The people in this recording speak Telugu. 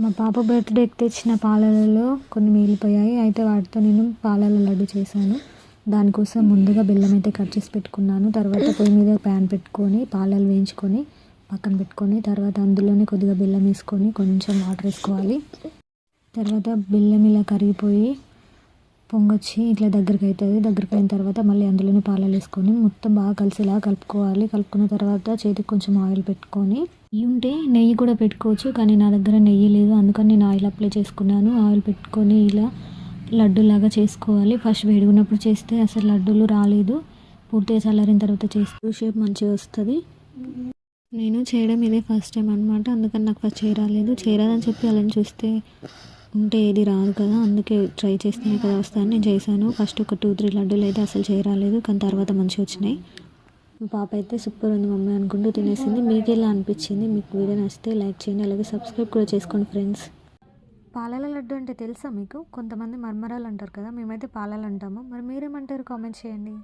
మా పాప బర్త్డేకి తెచ్చిన పాలలలో కొన్ని మిగిలిపోయాయి. అయితే వాటితో నేను పాలల లడ్డు చేశాను. దానికోసం ముందుగా బెల్లం అయితే కట్ చేసి పెట్టుకున్నాను. తర్వాత పొయ్యి మీద ప్యాన్ పెట్టుకొని పాలలు వేయించుకొని పక్కన పెట్టుకొని తర్వాత అందులోనే కొద్దిగా బెల్లం వేసుకొని కొంచెం వాటర్ వేసుకోవాలి. తర్వాత బెల్లం ఇలా కరిగిపోయి పొంగొచ్చి ఇట్లా దగ్గరికి అవుతుంది దగ్గరికి అయిన తర్వాత మళ్ళీ అందులోనే పాలలు వేసుకొని మొత్తం బాగా కలిసేలా కలుపుకోవాలి. కలుపుకున్న తర్వాత చేతికి కొంచెం ఆయిల్ పెట్టుకొని ఉంటే నెయ్యి కూడా పెట్టుకోవచ్చు కానీ నా దగ్గర నెయ్యి లేదు. అందుకని నేను ఆయిల్ అప్లై చేసుకున్నాను. ఆయిల్ పెట్టుకొని ఇలా లడ్డూలాగా చేసుకోవాలి. ఫస్ట్ వేడుకున్నప్పుడు చేస్తే అసలు లడ్డూలు రాలేదు. పూర్తిగా చల్లారిన తర్వాత చేస్తే షేప్ మంచిగా వస్తుంది. నేను చేయడం ఇదే ఫస్ట్ టైం అనమాట అందుకని నాకు ఫస్ట్ చేయరాలేదు. చేయరాదని చెప్పి అలా చూస్తే ఉంటే ఏది రాదు కదా అందుకే ట్రై చేస్తేనే కదా వస్తాను నేను చేశాను. ఫస్ట్ ఒక టూ త్రీ లడ్డూలు అయితే అసలు చేయరాలేదు కానీ తర్వాత మంచిగా వచ్చినాయి. మా పాప అయితే సూపర్ ఉంది మమ్మీ అనుకుంటూ తినేసింది. మీకు ఎలా అనిపించింది? మీకు వీడియో నచ్చితే లైక్ చేయండి అలాగే సబ్స్క్రైబ్ కూడా చేసుకోండి ఫ్రెండ్స్ పాలల లడ్డు అంటే తెలుసా మీకు? కొంతమంది మర్మరాలు అంటారు కదా మేమైతే పాలలు అంటాము. మరి మీరేమంటారు? కామెంట్ చేయండి.